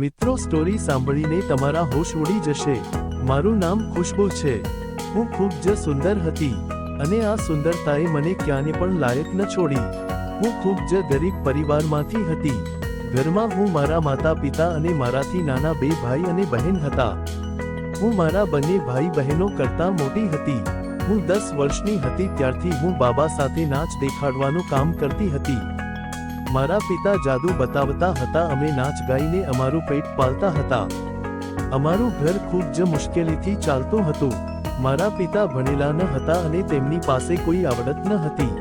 મિત્રો સ્ટોરી સાંભળીને તમારા હોશ ઉડી જશે. મારું નામ ખુશ્બુ છે. હું ખૂબ જ સુંદર હતી અને આ સુંદરતાએ મને ક્યાંય પણ લાયક ન છોડી. હું ખૂબ જ ગરીબ પરિવારમાંથી હતી. ઘરમાં હું મારા માતા પિતા અને મારાથી નાના બે ભાઈ અને બહેન હતા. હું મારા બંને ભાઈ બહેનો કરતાં મોટી હતી. હું દસ વર્ષની હતી, ત્યારથી હું બાબા સાથે નાચ દેખાડવાનું કામ કરતી હતી. મારા પિતા જાદુ બતાવતા હતા, અમે નાચ ગાઈને અમારું પેટ પાલતા હતા. અમારું ઘર ખૂબ જ મુશ્કેલીથી ચાલતું હતું. મારા પિતા ભણેલા ન હતા અને તેમની પાસે કોઈ આવડત ન હતી.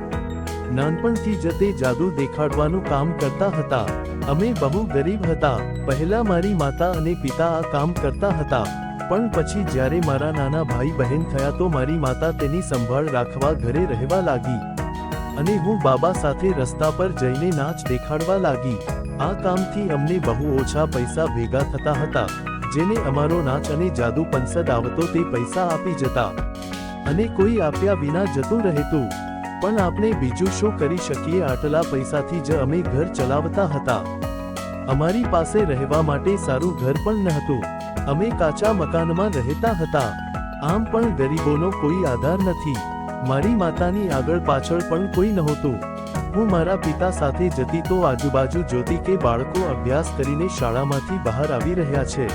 નાનપણથી જ તે જાદુ દેખાડવાનું કામ કરતા હતા. અમે બહુ ગરીબ હતા. પહેલા મારી માતા અને પિતા આ કામ કરતા હતા. પણ પછી જ્યારે મારા નાના ભાઈ બહેન થયા તો મારી માતા તેની સંભાળ રાખવા ઘરે રહેવા લાગી. અને હું બાબા સાથે રસ્તા પર જઈને નાચ દેખાડવા લાગી. આ કામથી અમને બહુ ઓછા પૈસા ભેગા થતા હતા, જેને અમારો નાચ અને જાદુ પંસદ આવતો તે પૈસા આપી જતા. અને કોઈ આપ્યા વિના જતું રહેતું. પણ આપણે બીજું શું કરી શકીએ આટલા પૈસાથી જ અમે ઘર ચલાવતા હતા. અમારી પાસે રહેવા માટે સારું ઘર પણ ન હતું અમે કાચા મકાનમાં રહેતા હતા. આમ પણ ગરીબોનો કોઈ આધાર નથી. મારી માતાની આગળ પાછળ પણ કોઈ નહોતું. હું મારા પિતા સાથે જતી તો આજુબાજુ જોતી કે બાળકો અભ્યાસ કરીને શાળામાંથી બહાર આવી રહ્યા છે.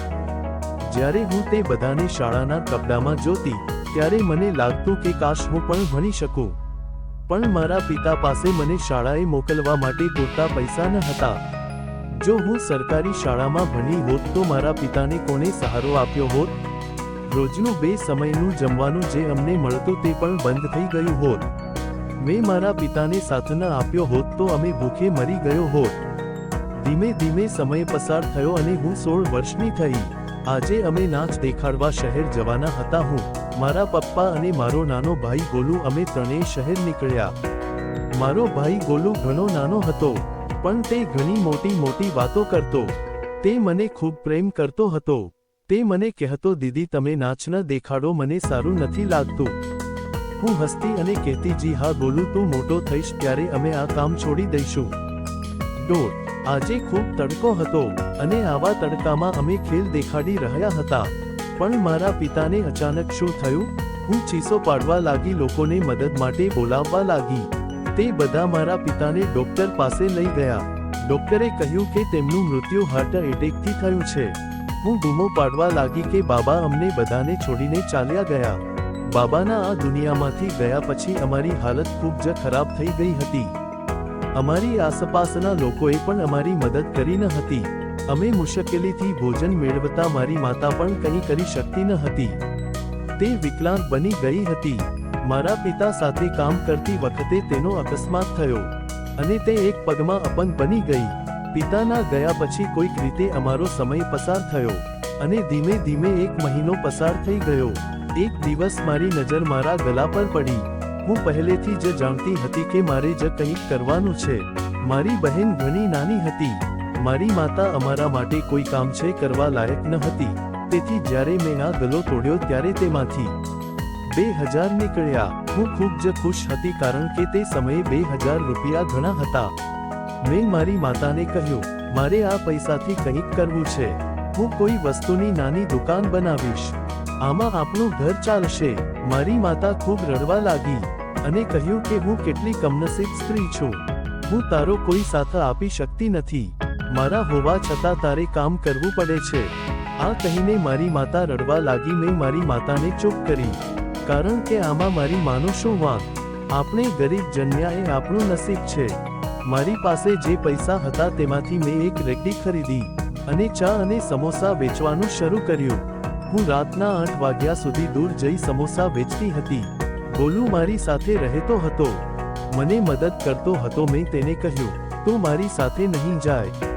જ્યારે હું તે બધાને શાળાના કપડામાં જોતી, ત્યારે મને લાગતું કે કાશ હું પણ ભણી શકું. પણ મારા પિતા પાસે મને શાળાએ મોકલવા માટે પૂરતા પૈસા ન હતા. જો હું સરકારી શાળામાં ભણી હોત તો મારા પિતાને કોને સહારો આપ્યો હોત? રોજનું બે સમયનું જમવાનું જે અમને મળતું તે પણ બંધ થઈ ગયું હોત. મેં મારા પિતાને સાથ આપ્યો હોત તો અમે ભૂખે મરી ગયો હોત. ધીમે ધીમે સમય પસાર થયો અને હું સોળ વર્ષની થઈ. આજે અમે નાચ દેખાડવા શહેર જવાના હતા હું, મારા પપ્પા અને મારો નાનો ભાઈ ગોલુ અમે ત્રણેય શહેર નીકળ્યા. મારો ભાઈ ગોલુ ઘણો નાનો હતો, પણ તે ઘણી મોટી મોટી વાતો કરતો. તે મને ખૂબ પ્રેમ કરતો હતો. તે મને કહેતો, દીદી, તમે નાચ ન દેખાડો, મને સારું નથી લાગતું. હું હસતી અને કહેતી, જી હા, બોલું, તું મોટો થઈશ, ત્યારે અમે આ કામ છોડી દઈશું. ડોર આજે ખૂબ તડકો હતો અને આવા તડકામાં અમે ખેલ દેખાડી રહ્યા હતા. પણ મારા પિતાને અચાનક શું થયું? હું ચીસો પાડવા લાગી, લોકોને મદદ માટે બોલાવવા લાગી. તે બધા મારા પિતાને ડોક્ટર પાસે લઈ ગયા. ડોક્ટરે કહ્યું કે તેમનું મૃત્યુ હાર્ટ એટેકથી થયું છે. હું બૂમો પાડવા લાગી કે બાબા અમને બધાને છોડીને ચાલ્યા ગયા. બાબાના આ દુનિયામાંથી ગયા પછી અમારી હાલત ખૂબ જ ખરાબ થઈ ગઈ હતી. અમારી આસપાસના લોકોએ પણ અમારી મદદ કરી ન હતી. અમે મુશ્કેલીથી ભોજન મેળવતા મારી માતા પણ કંઈ કરી શકતી ન હતી. તે વિકલાંગ બની ગઈ હતી. મારા પિતા સાથે કામ કરતી વખતે તેનો અકસ્માત થયો. અને તે એક પગમાં અપંગ બની ગઈ. પિતાના ગયા પછી કોઈક રીતે અમારો સમય પસાર થયો અને ધીમે ધીમે એક મહિનો પસાર થઈ ગયો. એક દિવસ મારી નજર મારા ગલા પર પડી. હું પહેલેથી જ જાણતી હતી કે મારે જ કંઈક કરવાનું છે. મારી બહેન ઘણી નાની હતી. મારી માતા અમારા માટે કોઈ કામ છે કરવા લાયક ન હતી. તેથી જ્યારે મેં આ ગલો તોડ્યો ત્યારે તેમાંથી બે હજાર નીકળ્યા. હું ખૂબ જ ખુશ હતી કારણ કે તે સમયે બે હજાર રૂપિયા ઘણા હતા. મેં મારી માતાને કહ્યું, મારે આ પૈસાથી કંઈક કરવું છે. હું કોઈ વસ્તુની નાની દુકાન બનાવીશ. આમાં આપણું ઘર ચાલશે. મારી માતા ખૂબ રડવા લાગી અને કહ્યું કે હું કેટલી કમનસીબ સ્ત્રી છું. હું તારો કોઈ સાથ આપી શકતી નથી. મારા હોવા છતાં તારે કામ કરવું પડે છે. આ કહીને મારી માતા રડવા લાગી મેં મારી માતાને ચૂપ કરી. કારણ કે આમાં મારી માનું શું વાંક આપણે ગરીબ જન્યા એ આપણું નસીબ છે. મારી પાસે જે પૈસા હતા તેમાંથી મેં એક રેકડી ખરીદી અને ચા અને સમોસા વેચવાનું શરૂ કર્યું. હું રાતના આઠ વાગ્યા સુધી દૂર જઈ સમોસા વેચતી હતી. ગોલુ મારી સાથે રહેતો હતો. મને મદદ કરતો હતો મેં તેને કહ્યું, તું મારી સાથે નહીં જાય.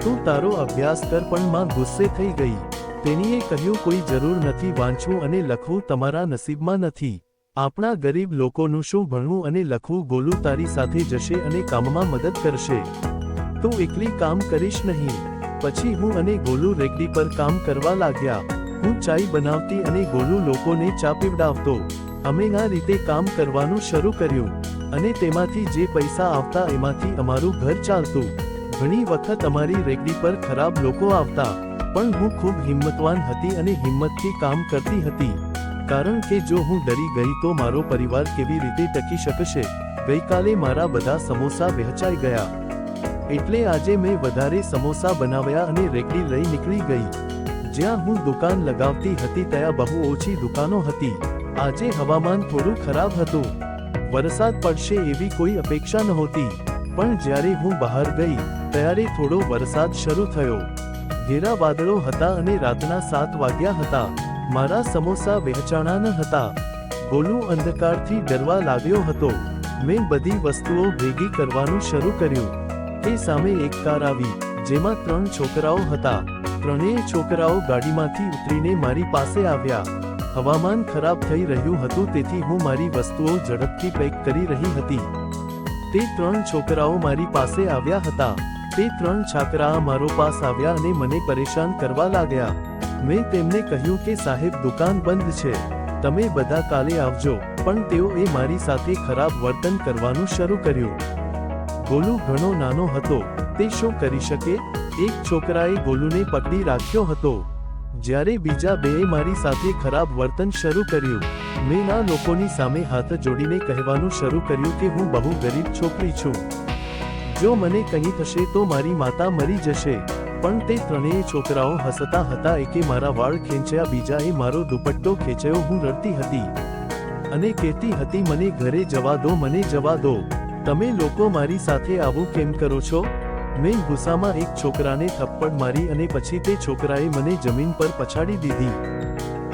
તું તારો અભ્યાસ કર પણ માં ગુસ્સે થઈ ગઈ. તેણીએ કહ્યું, કોઈ જરૂર નથી વાંચવું અને લખવું તમારા નસીબમાં નથી. આપણા ગરીબ લોકોનું શું ભણવું અને લખવું ગોલુ તારી સાથે જશે અને કામમાં મદદ કરશે. તું એકલી કામ કરીશ નહીં. પછી હું અને ગોલુ રેકડી પર કામ કરવા લાગ્યા. હું ચાય બનાવતી અને ગોલુ લોકોને ચા પીવડાવતો. અમે આ રીતે કામ કરવાનું શરૂ કર્યું. અને તેમાંથી જે પૈસા આવતા એમાંથી અમારું ઘર ચાલતું. ઘણી વખત અમારી રેકડી પર ખરાબ લોકો આવતા. પણ હું ખૂબ હિંમતવાન હતી અને હિંમતથી કામ કરતી હતી. કારણ કે જો હું ડરી ગઈ તો મારો પરિવાર કેવી રીતે ટકી શકશે? ગઈકાલે મારા બધા સમોસા વહેંચાઈ ગયા. એટલે આજે મેં વધારે સમોસા બનાવ્યા અને રેકડી લઈ નીકળી ગઈ. જ્યાં હું દુકાન લગાવતી હતી ત્યાં બહુ ઓછી દુકાનો હતી. આજે હવામાન થોડું ખરાબ હતું. વરસાદ પડશે એવી કોઈ અપેક્ષા નહોતી. પણ જ્યારે હું બહાર ગઈ, ત્યારે થોડો વરસાદ શરૂ થયો. ઘેરા વાદળો હતા અને રાતના સાત વાગ્યા હતા. મારા સમોસા વહેંચાણા ન હતા. ગોલુ અંધકારથી ડરવા લાગ્યો હતો. મેં બધી વસ્તુઓ ભેગી કરવાનું શરૂ કર્યું. તે સામે એક કાર આવી, જેમાં ત્રણ છોકરાઓ હતા. ત્રણેય છોકરાઓ ગાડીમાંથી ઉતરીને મારી પાસે આવ્યા. હવામાન ખરાબ થઈ રહ્યું હતું, તેથી હું મારી વસ્તુઓ ઝડપથી પેક કરી રહી હતી. તે ત્રણ છોકરાઓ મારી પાસે આવ્યા હતા. તે ત્રણ છાકરા મારો પાસ આવ્યા અને મને પરેશાન કરવા લાગ્યા. મેં તેમને કહ્યું કે સાહેબ, દુકાન બંધ છે. તમે બધા કાલે આવજો. પણ તેઓએ મારી સાથે ખરાબ વર્તન કરવાનું શરૂ કર્યું. ગોલુ ઘણો નાનો હતો. તે શું કરી શકે? એક છોકરાએ ગોલુને પકડી રાખ્યો હતો. જ્યારે બીજા બેએ મારી સાથે ખરાબ વર્તન શરૂ કર્યું. મેં આ લોકોની સામે હાથ જોડીને કહેવાનું શરૂ કર્યું કે હું બહુ ગરીબ છોકરી છું. જો મને કંઈ થશે તો મારી માતા મરી જશે. પણ તે ત્રણેય છોકરાઓ હસતા હતા, એકે મારા વાળ ખેંચ્યા, બીજાએ મારો દુપટ્ટો ખેંચ્યો, હું રડતી હતી. અને કહેતી હતી, મને ઘરે જવા દો, મને જવા દો. તમે લોકો મારી સાથે આવું કેમ કરો છો? મેં ગુસ્સામાં એક છોકરાને થપ્પડ મારી અને પછી તે છોકરાએ મને જમીન પર પછાડી દીધી.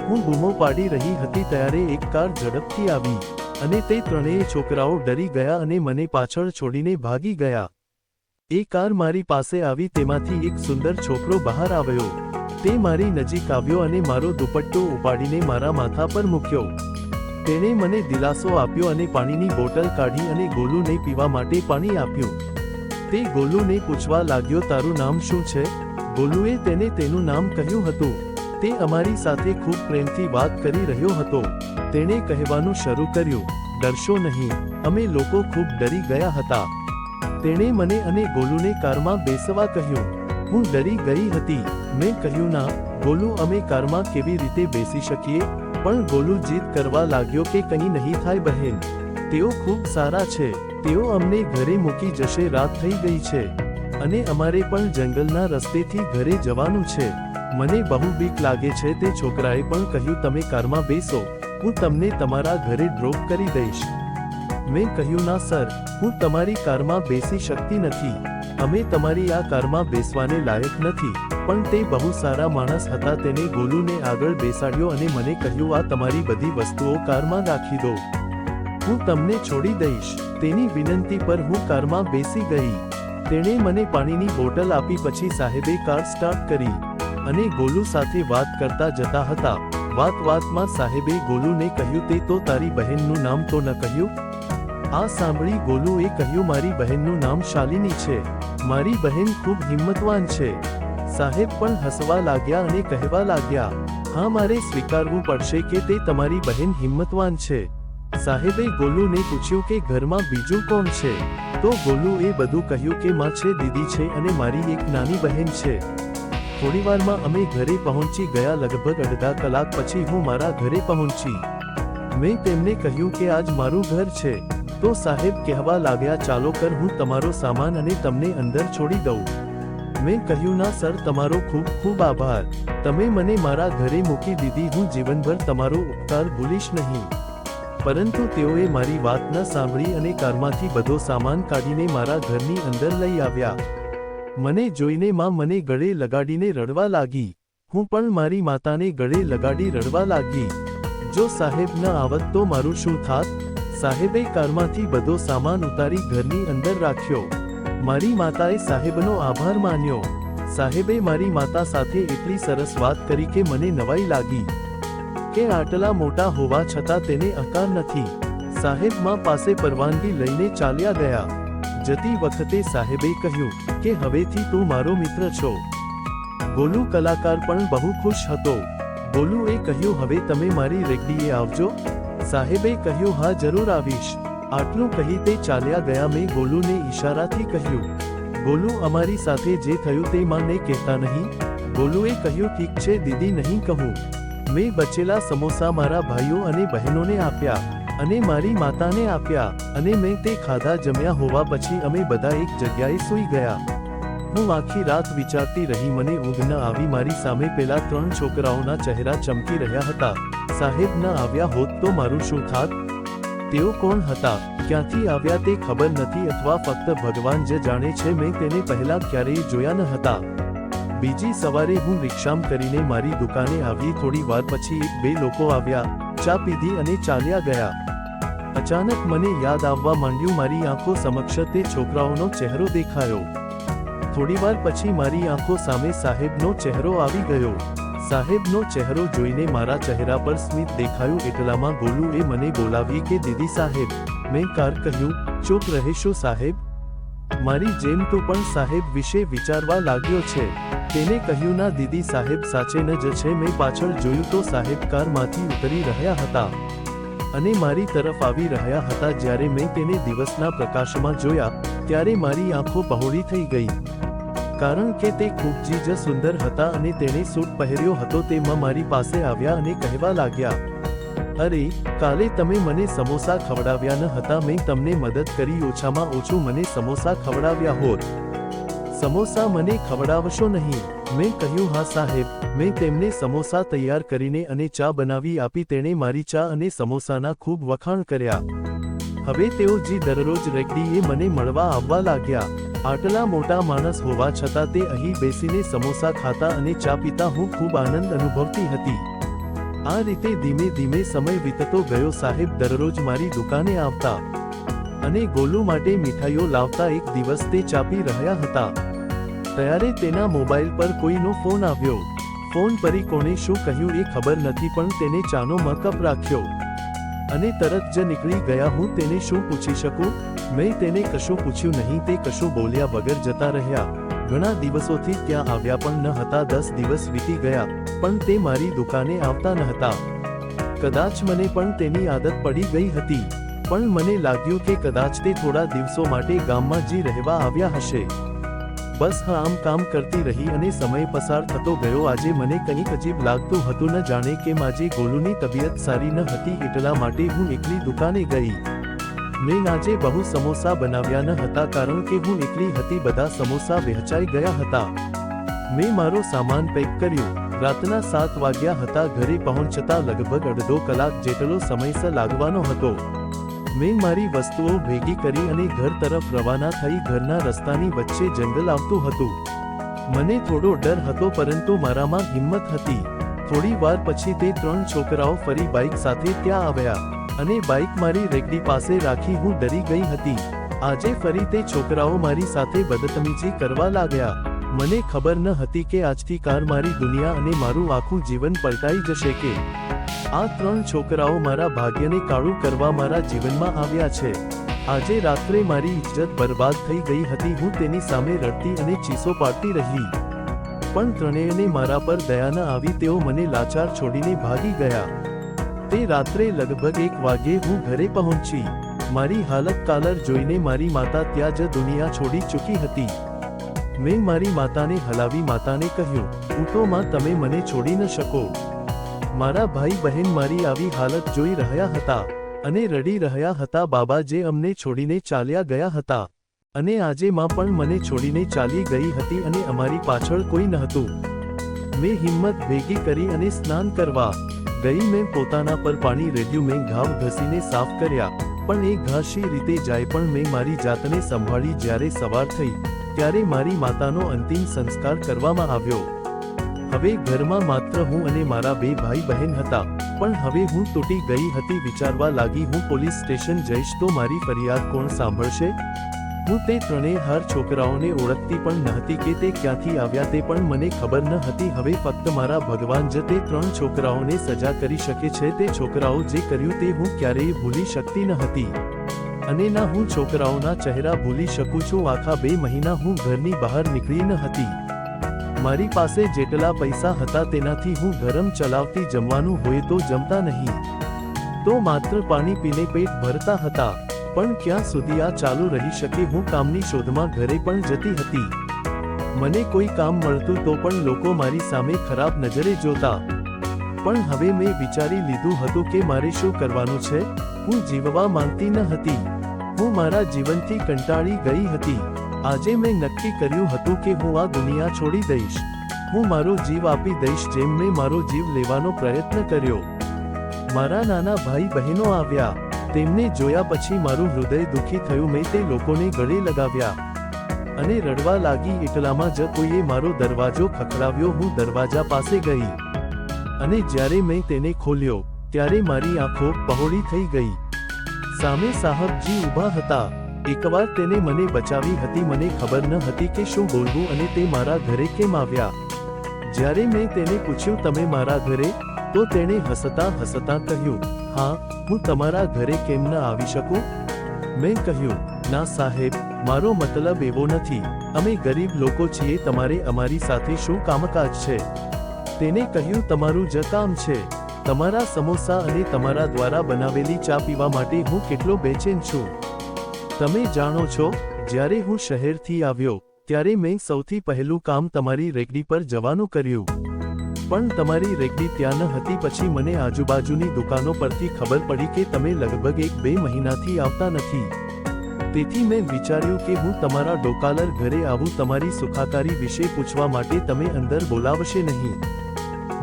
હું બૂમો પાડી રહી હતી ત્યારે એક કાર ઝડપથી આવી અને તે ત્રણેય છોકરાઓ ડરી ગયા અને મને પાછળ છોડીને ભાગી ગયા. એ કાર મારી પાસે આવી તેમાંથી એક સુંદર છોકરો બહાર આવ્યો. તે મારી નજીક આવ્યો અને મારો દુપટ્ટો ઉપાડીને મારા માથા પર મૂક્યો. તેણે મને દિલાસો આપ્યો અને પાણીની બોટલ કાઢી અને ગોલુને પીવા માટે પાણી આપ્યું. તે ગોલુને પૂછવા લાગ્યો, તારું નામ શું છે? ગોલુએ તેને તેનું નામ કહ્યું હતું. તે અમારી સાથે ખૂબ પ્રેમથી વાત કરી રહ્યો હતો. તેણે કહેવાનું શરૂ કર્યું, ડરશો નહીં. અમે લોકો ખૂબ ડરી ગયા હતા. તેણે મને અને ગોલુને કારમાં બેસવા કહ્યું. હું ડરી ગઈ હતી. મેં કહ્યું, ના, ગોલુ, અમે કારમાં કેવી રીતે બેસી શકીએ? પણ ગોલુ જીદ કરવા લાગ્યો કે કંઈ નહીં થાય બહેન. તેઓ ખૂબ સારા છે. તેઓ અમને ઘરે મૂકી જશે, રાત થઈ ગઈ છે. અને અમારે પણ જંગલના રસ્તેથી ઘરે જવાનું છે. મને બહુ બીક લાગે છે. તે છોકરાએ પણ કહ્યું, તમે કારમાં બેસો. હું તમને તમારા ઘરે ડ્રોપ કરી દઈશ. મેં કહ્યું, ના, સર, હું તમારી કારમાં બેસી શકતી નથી. અમે તમારી આ કારમાં બેસવાને લાયક નથી. પણ તે બહુ સારા માણસ હતા, તેને ગોલુને આગળ બેસાડ્યો અને મને કહ્યું, આ તમારી બધી વસ્તુઓ કારમાં રાખી દો. હું તમને છોડી દઈશ. તેની વિનંતી પર હું કારમાં બેસી ગઈ. તેણે મને પાણીની બોટલ આપી, પછી સાહેબે કાર સ્ટાર્ટ કરી અને ગોલુ સાથે વાત કરતા જતા હતા. વાત વાતમાં સાહેબે ગોલુને કહ્યું, તે તો તારી બહેનનું નામ તો ન કહ્યું? આ સાંભળી ગોલુએ કહ્યું, મારી બહેનનું નામ શાલિની છે. મારી બહેન ખૂબ હિંમતવાન છે. સાહેબ પણ હસવા લાગ્યા અને કહેવા લાગ્યા, હા, મારે સ્વીકારવું પડશે કે તે તમારી બહેન હિંમતવાન છે સાહેબે ગોલુને પૂછ્યું કે, ઘરમાં બીજું કોણ છે? તો ગોલુએ બધું કહ્યું કે, માં છે, દીદી છે અને મારી એક નાની બહેન છે. થોડીવારમાં અમે ઘરે પહોંચી ગયા લગભગ અડધા કલાક પછી હું મારા ઘરે પહોંચી. મેં તેમને કહ્યું કે, આજ મારું ઘર છે. તો સાહેબ કહેવા લાગ્યા, ચાલો કર, હું તમારો સામાન અને તમને અંદર છોડી દઉં. મેં કહ્યું, ના સર, તમારો ખૂબ ખૂબ આભાર. તમે મને મારા ઘરે મૂકી દીધી, હું જીવનભર તમારો ઉપકાર ભૂલીશ નહીં. પરંતુ તેઓએ મારી વાત ન સાંભળી અને કારમાંથી બધો સામાન કાઢીને મારા ઘરની અંદર લઈ આવ્યા. મને જોઈને માં મને ગળે લગાડીને રડવા લાગી. હું પણ મારી માતાને ગળે લગાડી રડવા લાગી. જો સાહેબ ન આવત તો મારું શું થાત? સાહેબે કારમાંથી બધો સામાન ઉતારી ઘરની અંદર રાખ્યો. મારી માતાએ સાહેબનો આભાર માન્યો. સાહેબે મારી માતા સાથે એટલી સરસ વાત કરી કે મને નવાઈ લાગી. કે આટલા મોટા હોવા છતાં તેને અકાર નથી. સાહેબમાં પાસે પરવાનગી લઈને ચાલ્યા ગયા. જતી વખતે સાહેબે કહ્યું કે હવેથી તું મારો મિત્ર છો. ગોલુ કલાકાર પણ બહુ ખુશ હતો. ગોલુએ કહ્યું, હવે તમે મારી રેકડીએ આવજો. સાહેબે કહ્યું, હા, જરૂર આવીશ. આટલું કહી તે ચાલ્યા ગયા. મેં ગોલુને ઈશારાથી કહ્યું, ગોલુ, અમારી સાથે જે થયું તે માને કહેતા નહીં. ગોલુએ કહ્યું, ઠીક છે, દીદી, નહીં કહું. મેં બચેલા સમોસા મારા ભાઈઓ અને બહેનોને આપ્યા અને મારી માતાને આપ્યા અને મેં તે ખાધા જમ્યા. હોવા પછી અમે બધા એક જગ્યાએ સૂઈ ગયા. હું આખી રાત વિચારતી રહી, મને ઊંઘ ન આવી. મારી સામે પેલા ત્રણ છોકરાઓના ચહેરા ચમકી રહ્યા હતા. સાહેબ, ન આવ્યા હોત તો મારું શું થાત? તેઓ કોણ હતા? ક્યાંથી આવ્યા તે ખબર નથી અથવા ફક્ત ભગવાન જ જાણે છે, મેં તેને પહેલા ક્યારેય જોયા ન હતા. બીજી સવારે હું રિક્ષામ કરીને મારી દુકાને આવી, થોડી વાર પછી એક બે લોકો આવ્યા, ચા પીધી અને ચાલ્યા ગયા. અચાનક મને યાદ આવવા માંડ્યું, મારી આંખો સમક્ષ તે છોકરાઓનો ચહેરો દેખાયો. થોડીવાર પછી મારી આંખો સામે સાહેબનો ચહેરો આવી ગયો. સાહેબનો ચહેરો જોઈને મારા ચહેરા પર સ્મિત દેખાયું, એટલામાં ગોલુએ મને બોલાવી કે, દીદી સાહેબ, મેં કાર કહ્યું ચૂપ રહેશો સાહેબ? મારી જેમ તો પણ સાહેબ વિશે વિચારવા લાગ્યો છે. તેને કહ્યું, ના, દીદી સાહેબ સાચે ન જ છે, મેં પાછળ જોયું તો સાહેબ કારમાંથી ઉતરી રહ્યા હતા. અને મારી તરફ આવી રહ્યા હતા. જ્યારે મેં તેને દિવસના પ્રકાશમાં જોયા, ત્યારે મારી આંખો પહોળી થઈ ગઈ. કારણ કે તે ખૂબ જ સુંદર હતા અને તેણે સૂટ પહેર્યો હતો તેમાં મારી પાસે આવ્યા અને કહેવા લાગ્યા, અરે, કાલે તમે મને સમોસા ખવડાવ્યા ન હતા, મેં તમને મદદ કરી, ઓછામાં ઓછું મને સમોસા ખવડાવ્યા હોત. સમોસા મને ખવડાવશો નહીં, મેં કહ્યું. હા સાહેબ, મેં તેમને સમોસા તૈયાર કરીને અને ચા બનાવી આપી. તેણે મારી ચા અને સમોસાના ખૂબ વખાણ કર્યા. હવે તેઓ જે દરરોજ રેકડીએ મને મળવા આવવા લાગ્યા. આટલા મોટા માણસ હોવા છતાં તે અહીં બેસીને સમોસા ખાતા અને ચા પીતા હું ખૂબ આનંદ અનુભવતી હતી. આ રીતે ધીમે ધીમે સમય વીતતો ગયો સાહેબ દરરોજ મારી દુકાને આવતા. અને ગોલુ માટે મીઠાઈઓ લાવતા એક દિવસ તે ચાપી રહ્યા હતા. ત્યારે તેના મોબાઈલ પર કોઈનો ફોન આવ્યો. ફોન પરી કોણે શું કહ્યું એ ખબર નથી પણ તેને ચાનો મકઅપ રાખ્યો. અને તરત જ નીકળી ગયા હું તેને શું પૂછી શકું? મેં તેને કશું પૂછ્યું નહીં, તે કશું બોલ્યા વગર જતા રહ્યા. ઘણા દિવસોથી ત્યાં આવ્યા પણ ન હતા, દસ દિવસ વીતી ગયા, પણ તે મારી દુકાને આવતા ન હતા. કદાચ મને પણ તેની આદત પડી ગઈ હતી, પણ મને લાગ્યું કે કદાચ તે થોડા દિવસો માટે ગામમાં જી રહેવા આવ્યા હશે. બસ હા, આમ કામ કરતી રહી અને સમય પસાર થતો ગયો. આજે મને કંઈક અજીબ લાગતું હતું. ન જાણે કે માજી ગોલુની તબિયત સારી ન હતી. એટલા માટે હું એકલી દુકાને ગઈ. મેં આજે બહુ સમોસા બનાવ્યા ન હતા, કારણ કે હું એકલી હતી. બધા સમોસા વહેંચાઈ ગયા હતા. મેં મારો સામાન પેક કર્યો. રાતના સાત વાગ્યા હતા. ઘરે પહોંચતા લગભગ અડધો કલાક જેટલો સમયસર લાગવાનો હતો. મેં મારી વસ્તુઓ ભેગી કરી અને ઘર તરફ રવાના થઈ ઘરના રસ્તાની વચ્ચે જંગલ આવતું હતું. મને થોડો ડર હતો પરંતુ મારામાં હિંમત હતી. થોડી વાર પછી તે ત્રણ છોકરાઓ ફરી બાઇક સાથે ત્યાં આવ્યા અને બાઇક મારી રેકડી પાસે રાખી હું ડરી ગઈ હતી. આજે ફરી તે છોકરાઓ મારી સાથે બદતમીજી કરવા લાગ્યા. મને ખબર ન હતી કે આજથી કાર મારી દુનિયા અને મારું આખું જીવન પલટાઈ જશે કે આ ત્રણ છોકરાઓ મારા ભાગ્યને કાળું કરવા મારા જીવનમાં આવ્યા છે. આજે રાત્રે મારી ઇજ્જત બરબાદ થઈ ગઈ હતી, હું તેની સામે રડતી અને ચીસો પાડતી રહી. પણ ત્રણેયને મારા પર દયા ન આવી, તેઓ મને લાચાર છોડીને ભાગી ગયા. તે રાત્રે લગભગ એક વાગ્યે હું ઘરે પહોંચી. મારી હાલત કાલર જોઈને મારી માતા ત્યાં જ દુનિયા છોડી ચૂકી હતી. મેં મારી માતાને હલાવી માતાને કહ્યું, ઉઠો તમે મને છોડી ન શકો. મારા ભાઈ બહેન મારી આવી હાલત જોઈ રહ્યા હતા અને રડી રહ્યા હતા. બાબા જે અમને છોડીને ચાલ્યા ગયા હતા અને આજે માં પણ મને છોડીને ચાલી ગઈ હતી અને અમારી પાછળ કોઈ નહોતું. મેં હિંમત ભેગી કરી અને સ્નાન કરવા ગઈ. મેં પોતાના પર પાણી રેડ્યું. મેં ઘાવ ઘસીને સાફ કર્યા, પણ એ ઘાસી રીતે જાય પણ મેં મારી જાતને સંભાળી જ્યારે સવાર થઈ, ત્યારે મારી માતાનો અંતિમ સંસ્કાર કરવામાં આવ્યો. હવે ઘરમાં માત્ર હું અને મારા બે ભાઈ બહેન હતા, પણ હવે હું તૂટી ગઈ હતી વિચારવા લાગી હું પોલીસ સ્ટેશન જઈશ તો મારી ફરિયાદ કોણ સાંભળશે? હું તે ત્રણેય હાર છોકરાઓને ઓળખતી પણ નહોતી કે તે ક્યાંથી આવ્યા તે પણ મને ખબર ન હતી. હવે ફક્ત મારા ભગવાન જ તે ત્રણ છોકરાઓને સજા કરી શકે છે તે છોકરાઓ જે કર્યું તે હું ક્યારેય ભૂલી શકતી ન હતી. અને ના હું છોકરાઓના ચહેરા ભૂલી શકું છું. આખા બે મહિના હું ઘરની બહાર નીકળી ન હતી. મારી પાસે જેટલા પૈસા હતા તેનાથી હું ગરમ ચલાવતી જમવાનું હોય તો જમતા નહીં. તો માત્ર પાણી પીને પેટ ભરતા હતા, પણ ક્યાં સુધી આ ચાલુ રહી શકે હું કામની શોધમાં ઘરે પણ જતી હતી. મને કોઈ કામ મળતું તો પણ લોકો મારી સામે ખરાબ નજરે જોતા. પણ હવે મેં વિચારી લીધું હતું કે મારે શું કરવાનું છે? હું જીવવા માંગતી ન હતી. હું મારા જીવનથી કંટાળી ગઈ હતી. આજે મેં નક્કી કર્યું હતું કે હું આ દુનિયા છોડી દઈશ. હું મારો જીવ આપી દઈશ જેમ મેં મારો જીવ લેવાનો પ્રયત્ન કર્યો. મારા નાના ભાઈ બહેનો આવ્યા. તેમને જોયા પછી મારું હૃદય દુઃખી થયું. મેં તે લોકોને ગળે લગાવ્યા. અને રડવા લાગી. એટલામાં જ કોઈએ મારો દરવાજો ખખડાવ્યો. હું દરવાજા પાસે ગઈ. અને જ્યારે મેં તેને ખોલ્યો, ત્યારે મારી આંખો પહોળી થઈ ગઈ. સામે સાહબજી ઊભા હતા. એકવાર તેને મને બચાવી હતી, મને ખબર ન હતી કે શું બોલવું અને તે મારા ઘરે કેમ આવ્યા. જ્યારે મેં તેને પૂછ્યું, તમે મારા ઘરે? તો તેણે હસતા હસતા કહ્યું, હા, હું તમારા ઘરે કેમ ન આવી શકું? મેં કહ્યું, ના સાહેબ, મારો મતલબ એવો નથી. અમે ગરીબ લોકો છીએ, તમારે અમારી સાથે શું કામકાજ છે? તેને કહ્યું, તમારું જ કામ છે. તમારા સમોસા અને તમારા દ્વારા બનાવેલી ચા પીવા માટે હું કેટલો બેચેન છું. તમે જાણો છો, જ્યારે હું શહેરથી આવ્યો, ત્યારે મેં સૌથી પહેલું કામ તમારી રેકડી પર જવાનું કર્યું. પણ તમારી રેકડી ત્યાં ન હતી, પછી મને આજુબાજુની દુકાનો પરથી ખબર પડી કે તમે લગભગ એક બે મહિનાથી આવતા નથી. તેથી મેં વિચાર્યું કે હું તમારા ડોકાલર ઘરે આવું, તમારી સુખાકારી વિશે પૂછવા માટે તમે અંદર બોલાવશે નહીં.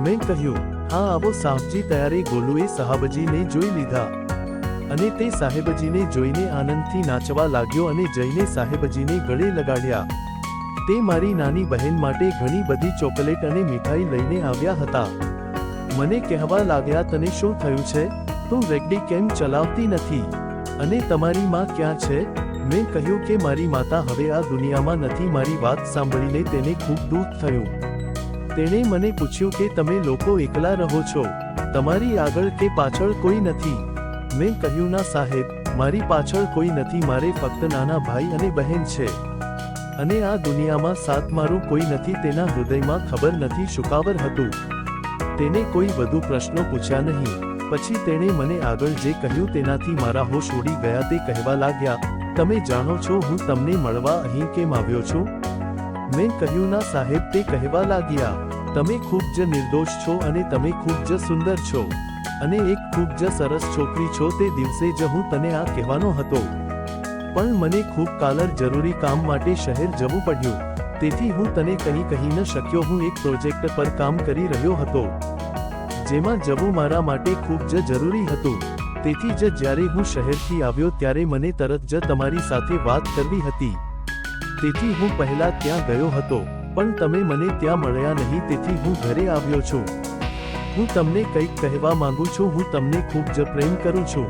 મેં કહ્યું, હા, આવો સાહબજી, ત્યારે ગોલુએ સાહબજીને જોઈ લીધા. અને તે સાહેબજીને જોઈને આનંદથી નાચવા લાગ્યો અને જઈને સાહેબજીને ગળે લગાડ્યા. તે મારી નાની બહેન માટે ઘણી બધી ચોકલેટ અને મીઠાઈ લઈને આવ્યા હતા. મને કહેવા લાગ્યા, તને શું થયું છે? તું રેગડી કેમ ચલાવતી નથી? અને તમારી માં ક્યાં છે? મેં કહ્યું કે, મારી માતા હવે આ દુનિયામાં નથી. મારી વાત સાંભળીને તેને ખૂબ દુઃખ થયું. તેણે મને પૂછ્યું કે, તમે લોકો એકલા રહો છો? તમારી આગળ કે પાછળ કોઈ નથી? મેં કહ્યું, ના સાહેબ, મારી પાછળ કોઈ નથી, મારે ફક્ત નાના ભાઈ અને બહેન છે. અને આ દુનિયામાં સાથ મારું કોઈ નથી, તેના હૃદયમાં ખબર નથી શુકાવર હતું. તેને કોઈ વધુ પ્રશ્નો પૂછ્યા નહીં. પછી તેણે મને આગળ જે કહ્યું તેનાથી મારા હોશ ઉડી ગયા, તે કહેવા લાગ્યા, તમે જાણો છો, હું તમને મળવા અહીં કેમ આવ્યો છું? મેં કહ્યું, ના સાહેબ, તે કહેવા લાગ્યા, તમે ખૂબ જ નિર્દોષ છો અને તમે ખૂબ જ સુંદર છો. અને એક ખૂબ જ સરસ છોકરી છો તે દિવસે જ હું તને આ કહેવાનો હતો. પણ મને ખૂબ કાલર જરૂરી કામ માટે શહેર જવું પડ્યું. તેથી હું તને કહી કહી ન શક્યો. હું એક પ્રોજેક્ટ પર કામ કરી રહ્યો હતો. જેમાં જવું મારા માટે ખૂબ જ જરૂરી હતું. તેથી જ જ્યારે હું શહેરથી આવ્યો ત્યારે મને તરત જ તમારી સાથે વાત કરવી હતી. તેથી હું પહેલા ત્યાં ગયો હતો. પણ તમે મને ત્યાં મળ્યા નહીં. તેથી હું ઘરે આવ્યો છું. હું તમને કંઈક કહેવા માંગુ છું, હું તમને ખૂબ જ પ્રેમ કરું છું.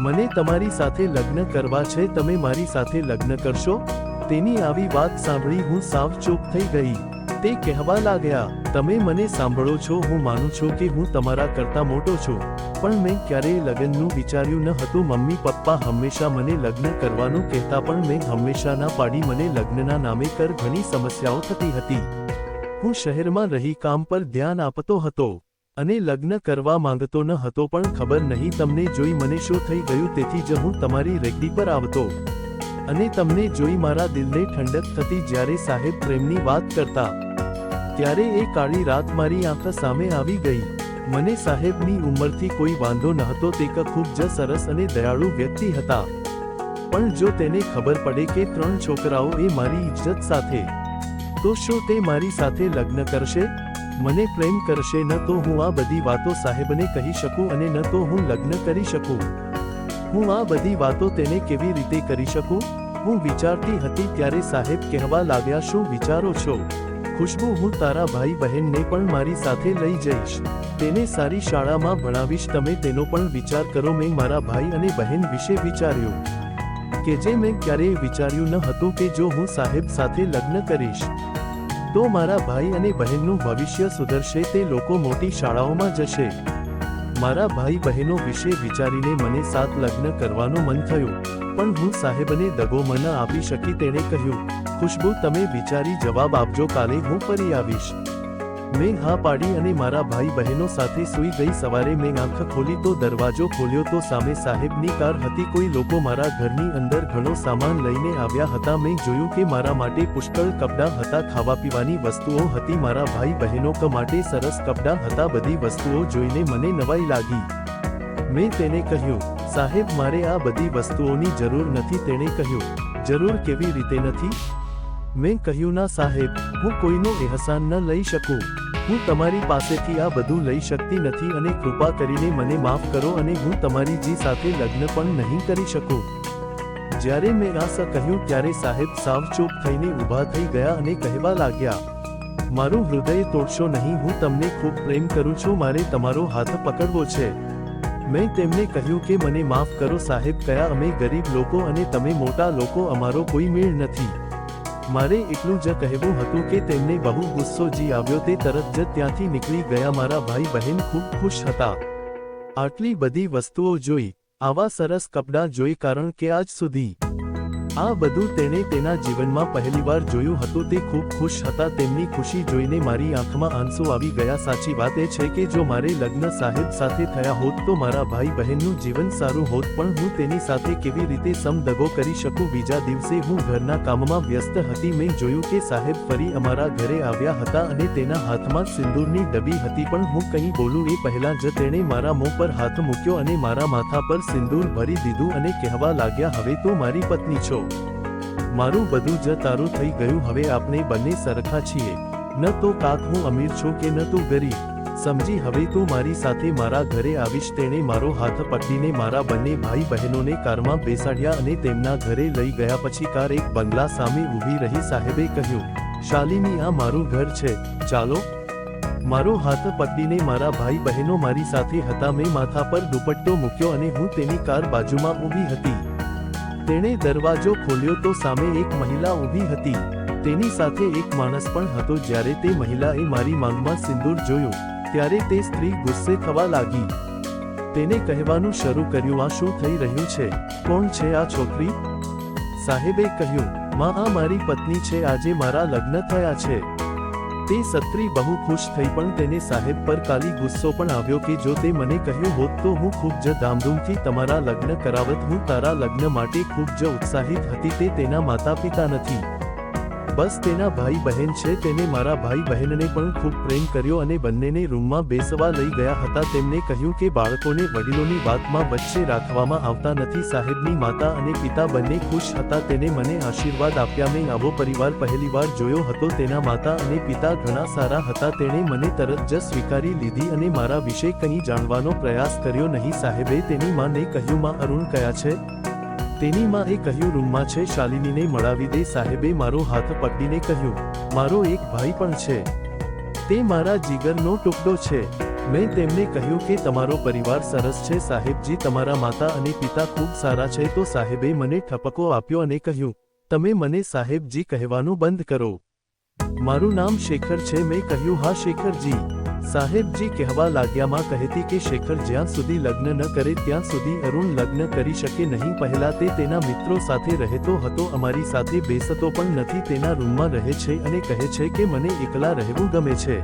મને તમારી સાથે લગ્ન કરવા છે, તમે મારી સાથે લગ્ન કરશો? તેની આવી વાત સાંભળી હું સાવ ચૂપ થઈ ગઈ. તે કહેવા લાગ્યા, તમે મને સાંભળો છો, હું માનું છું કે હું તમારા કરતા મોટો છું. પણ મેં ક્યારેય લગ્નનું વિચાર્યું ન હતું, મમ્મી પપ્પા હંમેશા મને લગ્ન કરવાનું કહેતા પણ મેં હંમેશા ના પાડી, મને લગ્નના નામે કર ઘણી સમસ્યાઓ થતી હતી. હું શહેરમાં રહી કામ પર ધ્યાન આપતો હતો અને લગ્ન કરવા માંગતો ન હતો પણ ખબર નહીં તમને જોઈ મને શું થઈ ગયું તેથી જ હું તમારી રેકડી પર આવતો અને તમને જોઈ મારા દિલને ઠંડક થતી જ્યારે સાહેબ પ્રેમની વાત કરતા. ત્યારે એ કાળી રાત મારી આંખ સામે આવી ગઈ. મને સાહેબની ઉંમરથી કોઈ વાંધો નહતો તે ક ખૂબ જ સરસ અને દયાળુ વ્યક્તિ હતા. પણ જો તેને ખબર પડે કે ત્રણ છોકરાઓ એ મારી ઇજ્જત સાથે તો શું તે મારી સાથે લગ્ન કરશે? મને પ્રેમ કરશે, ન તો હું આ બધી વાતો સાહેબને કહી શકું અને ન તો હું લગ્ન કરી શકું. હું આ બધી વાતો તેને કેવી રીતે કરી શકું? હું વિચારતી હતી ત્યારે સાહેબ કહેવા લાગ્યા, શું વિચારો છો? ખુશ્બુ હું તારા ભાઈ બહેનને પણ મારી સાથે લઈ જઈશ. તેને સારી શાળામાં ભણાવીશ. તમે તેનો પણ વિચાર કરો. મેં મારા ભાઈ અને બહેન વિશે વિચાર્યું કે જે મેં ક્યારેય વિચાર્યું ન હતું કે જો હું સાહેબ સાથે લગ્ન કરીશ. તો મારા ભાઈ અને બહેનનું ભવિષ્ય સુધરશે તે લોકો મોટી શાળાઓમાં જશે. મારા ભાઈ બહેનો વિશે વિચારીને મને સાત લગ્ન કરવાનું મન થયું, પણ હું સાહેબને દગો મન આપી શકી તેણે કહ્યું, ખુશ્બુ, તમે વિચારી જવાબ આપજો, કાલે હું ફરી આવીશ. મેં હા પાડી અને મારા ભાઈ બહેનો સાથે સૂઈ ગઈ સવારે મેં આંખ ખોલી તો દરવાજો ખોલ્યો તો સામે સાહેબની કાર હતી. કોઈ લોકો મારા ઘરની અંદર ઘણો સામાન લઈને આવ્યા હતા. મેં જોયું કે મારા માટે પુષ્કળ કપડાં હતા. ખાવા પીવાની વસ્તુઓ હતી. મારા ભાઈ બહેનો માટે સરસ કપડાં હતા. બધી વસ્તુઓ જોઈને મને નવાઈ લાગી. મેં તેને કહ્યું, સાહેબ, મારે આ બધી વસ્તુઓની જરૂર નથી. તેણે કહ્યું, જરૂર કેવી રીતે નથી? મેં કહ્યું, ના સાહેબ, હું કોઈનો એહસાન ન લઈ શકું. હું તમારી પાસેથી આ બધું લઈ શકતી નથી અને કૃપા કરીને મને માફ કરો અને હું તમારી જી સાથે લગ્ન પણ નહીં કરી શકું. જ્યારે મેં આ સ કહ્યું ત્યારે સાહેબ સાવ ચૂપ થઈને ઊભા થઈ ગયા અને કહેવા લાગ્યા, મારું હૃદય તોડશો નહીં, હું તમને ખૂબ પ્રેમ કરું છું, મારે તમારો હાથ પકડવો છે. મેં તેમને કહ્યું કે, મને માફ કરો સાહેબ, કયા અમે ગરીબ લોકો અને તમે મોટા લોકો, અમારો કોઈ મેળ નથી. મારે એટલું જ કહેવું હતું કે તેમને બહુ ગુસ્સો જી આવ્યો તે તરત જ ત્યાંથી નીકળી ગયા મારા ભાઈ બહેન ખૂબ ખુશ હતા. આટલી બધી વસ્તુઓ જોઈ, આવા સરસ કપડાં જોઈ કારણ કે આજ સુધી આ બધું તેણે તેના જીવનમાં પહેલીવાર જોયું હતું. તે ખૂબ ખુશ હતા. તેમની ખુશી જોઈને મારી આંખમાં આંસુ આવી ગયા. સાચી વાત એ છે કે જો મારે લગ્ન સાહેબ સાથે થયા હોત તો મારા ભાઈ બહેનનું જીવન સારું હોત, પણ હું તેની સાથે કેવી રીતે સમદગો કરી શકું? બીજા દિવસે હું ઘરના કામમાં વ્યસ્ત હતી. મેં જોયું કે સાહેબ ફરી અમારા ઘરે આવ્યા હતા અને તેના હાથમાં સિંદૂરની ડબ્બી હતી, પણ હું કંઈ બોલું એ પહેલા જ તેણે મારા મોં પર હાથ મૂક્યો અને મારા માથા પર સિંદૂર ભરી દીધું અને કહેવા લાગ્યા, હવે તો મારી પત્ની છો. મારું બધું જ તારું થઈ ગયું, હવે આપણે બંને સરખા છીએ. ન તો કાક હું અમીર છું કે ન તું ગરીબ. સમજી, હવે તું મારી સાથે મારા ઘરે આવીશ, તેણે મારો હાથ પકડીને મારા બંને ભાઈ બહેનોને કારમાં બેસાડ્યા અને તેમના ઘરે લઈ ગયા પછી કાર એક બંગલા સામે ઊભી રહી સાહેબે કહ્યું, શાલિની, આ મારું ઘર છે. ચાલો. મારો હાથ પકડીને મારા ભાઈ બહેનો મારી સાથે હતા, મેં માથા પર દુપટ્ટો મૂક્યો અને હું તેની કાર બાજુમાં ઊભી હતી. તેણે દરવાજો ખોલ્યો તો સામે એક મહિલા ઊભી હતી. તેની સાથે એક માણસ પણ હતો જ્યારે તે મહિલાએ મારી માંગમાં સિંદૂર જોયું, ત્યારે તે સ્ત્રી ગુસ્સે થવા લાગી. તેને કહેવાનું શરૂ કર્યું, આ શું થઈ રહ્યું છે? કોણ છે આ છોકરી? સાહેબે કહ્યું, માં, આ મારી પત્ની છે, આજે મારા લગ્ન થયા છે. તે સત્રી બહુ ખુશ થઈ પણ તેને સાહેબ પર કાલી ગુસ્સો પણ આવ્યો કે જો તે મને કહ્યું હોત તો હું ખૂબ જ ધામધૂમથી તમારા લગ્ન કરાવત, હું તારા લગ્ન માટે ખૂબ જ ઉત્સાહિત હતી તે તેના માતા પિતા નથી. બસ તેના ભાઈ બહેન છે, તેને મારા ભાઈ બહેનને પણ ખૂબ પ્રેમ કર્યો અને બંનેને રૂમમાં બેસવા લઈ ગયા હતા. તેમને કહ્યું કે બાળકોને વડીલોની વાતમાં વચ્ચે રાખવામાં આવતા નથી. સાહેબની માતા અને પિતા બંને ખુશ હતા. તેને મને આશીર્વાદ આપ્યા. મેં આવો પરિવાર પહેલીવાર જોયો હતો. તેના માતા અને પિતા ઘણા સારા હતા. તેણે મને તરત જ સ્વીકારી લીધી અને મારા વિશે કંઈ જાણવાનો પ્રયાસ કર્યો નહીં. સાહેબે તેની માને કહ્યું, માં અરુણ કયા છે? તેની માએ કહ્યું, રૂમમાં છે, શાલિનીને મળાવી દે. સાહેબે મારો હાથ પકડીને કહ્યું, મારો એક ભાઈ પણ છે. તે મારા જીગરનો ટુકડો છે. મેં તેમને કહ્યું કે, તમારો પરિવાર સરસ છે, સાહેબજી, તમારા માતા અને પિતા ખૂબ સારા છે. તો સાહેબે મને ઠપકો આપ્યો અને કહ્યું, તમે મને સાહેબજી કહેવાનું બંધ કરો. મારું નામ શેખર છે. મેં કહ્યું, હા, શેખરજી. સાહેબજી કહેવા લાગ્યામાં કહેતી કે શેખર જ્યાં સુધી લગ્ન ન કરે ત્યાં સુધી અરુણ લગ્ન કરી શકે નહીં. પહેલા તે તેના મિત્રો સાથે રહેતો હતો, અમારી સાથે બેસતો પણ નથી, તેના રૂમમાં રહે છે અને કહે છે કે મને એકલા રહેવું ગમે છે.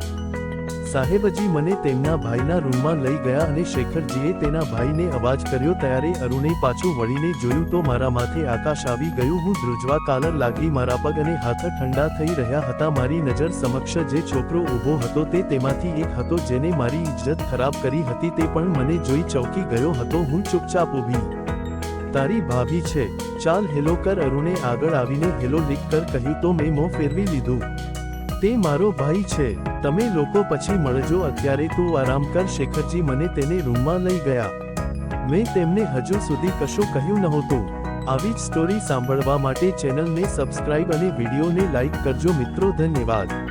સાહેબજી મને તેમના ભાઈના રૂમમાં લઈ ગયા અને શેખરજીએ તેના ભાઈને અવાજ કર્યો ત્યારે અરુણે પાછું વળીને જોયું તો મારા માથે આકાશ આવી ગયું. હું ધ્રુજવા કાલર લાગી મારા પગ અને હાથ ઠંડા થઈ રહ્યા હતા. મારી નજર સમક્ષ જે છોકરો ઊભો હતો તે તેમાંથી એક હતો જેને મારી ઇજ્જત ખરાબ કરી હતી તે પણ મને જોઈ ચોંકી ગયો હતો. હું ચૂપચાપ ઊભી. તારી ભાભી છે. ચાલ હેલો કર. અરુણે આગળ આવીને હેલો લીક કર કહ્યું તો મેં મોં ફેરવી લીધું. તે મારો ભાઈ છે. તમે લોકો પછી મળજો અત્યારે તું આરામ કર શેખરજી મને તેને રૂમમાં લઈ ગયા. મેં તેમને હજુ સુધી કશું કહ્યું નહોતું. આવી જ સ્ટોરી સાંભળવા માટે ચેનલને સબસ્ક્રાઇબ અને વિડીયોને લાઇક કરજો મિત્રો, ધન્યવાદ.